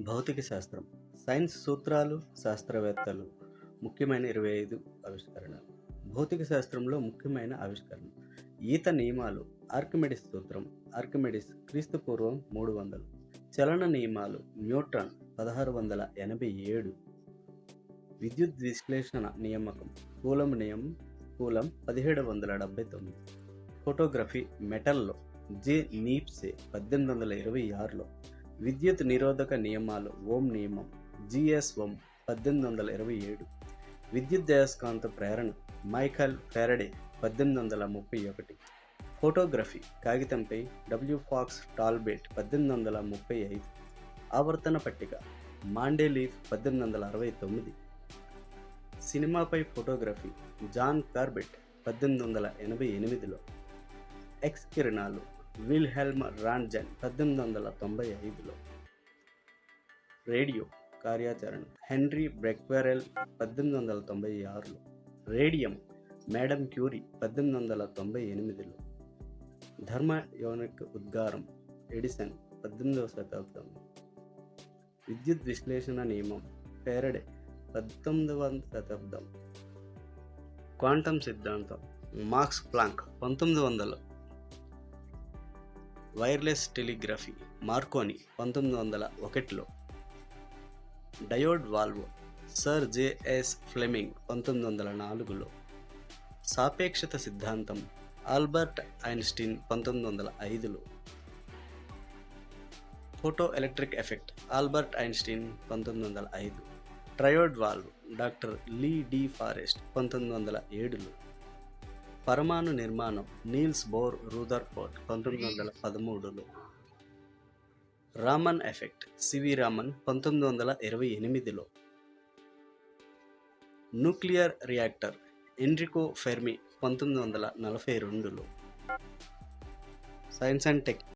భౌతిక శాస్త్రం సైన్స్ సూత్రాలు శాస్త్రవేత్తలు ముఖ్యమైన ఇరవై ఐదు ఆవిష్కరణలు. భౌతిక శాస్త్రంలో ముఖ్యమైన ఆవిష్కరణ ఈత నియమాలు ఆర్కిమెడిస్ సూత్రం ఆర్కిమెడిస్ క్రీస్తు పూర్వం మూడు వందలు. చలన నియమాలు న్యూట్రాన్ పదహారు వందల ఎనభై ఏడు. విద్యుత్ విశ్లేషణ నియామకం కూలం నియమం కూలం పదిహేడు వందల డెబ్బై తొమ్మిది. ఫోటోగ్రఫీ మెటల్లో జే నీప్సే పద్దెనిమిది వందల ఇరవై ఆరులో విద్యుత్ నిరోధక నియమాలు ఓం నియమం జిఎస్ ఓం పద్దెనిమిది వందల ఇరవై ఏడు. విద్యుత్ అయస్కాంత ప్రేరణ మైఖల్ ఫెరడే పద్దెనిమిది వందల ముప్పై ఒకటి. ఫోటోగ్రఫీ కాగితంపై డబ్ల్యూ ఫాక్స్ టాల్బేట్ పద్దెనిమిది వందల ముప్పై ఐదు. ఆవర్తన పట్టిక మాండేలీఫ్ పద్దెనిమిది వందల అరవై తొమ్మిది. సినిమాపై ఫోటోగ్రఫీ జాన్ కార్బెట్ పద్దెనిమిది వందల ఎనభై ఎనిమిదిలో. ఎక్స్ కిరణాలు విల్హెల్మ్ రాన్జన్ పద్దెనిమిది వందల తొంభై ఐదులో రేడియో కార్యాచరణ. హెన్రీ బ్రెక్వెరెల్ పద్దెనిమిది వందల తొంభై ఆరులో రేడియం మేడం క్యూరీ పద్దెనిమిది వందల తొంభై ఎనిమిదిలో ధర్మ యోనిక్ ఉద్గారం ఎడిసన్ పద్దెనిమిదవ శతాబ్దం విద్యుత్ విశ్లేషణ నియమం ఫెరడే పంతొమ్మిదవ శతాబ్దం క్వాంటం సిద్ధాంతం మార్క్స్ ప్లాంక్ పంతొమ్మిది వందలు వైర్లెస్ టెలిగ్రఫీ మార్కోని పంతొమ్మిది వందల ఒకటిలో. Diode valve sir J S Fleming పంతొమ్మిది వందల నాలుగులో. సాపేక్షత సిద్ధాంతం ఆల్బర్ట్ ఐన్స్టీన్ పంతొమ్మిది వందల ఐదులో. Photo electric effect Albert Einstein పంతొమ్మిది వందల ఐదు. Triode valve doctor Lee de Forest పంతొమ్మిది వందల ఏడులో. పరమాణు నిర్మాణం నీల్స్ బోర్ రూదర్ఫోర్డ్ పంతొమ్మిది వందల పదమూడులో. రామన్ ఎఫెక్ట్ సివి రామన్ పంతొమ్మిది వందల ఇరవై ఎనిమిదిలో. న్యూక్లియర్ రియాక్టర్ ఎన్రికో ఫెర్మి పంతొమ్మిది వందల నలభై రెండులో. Science and tech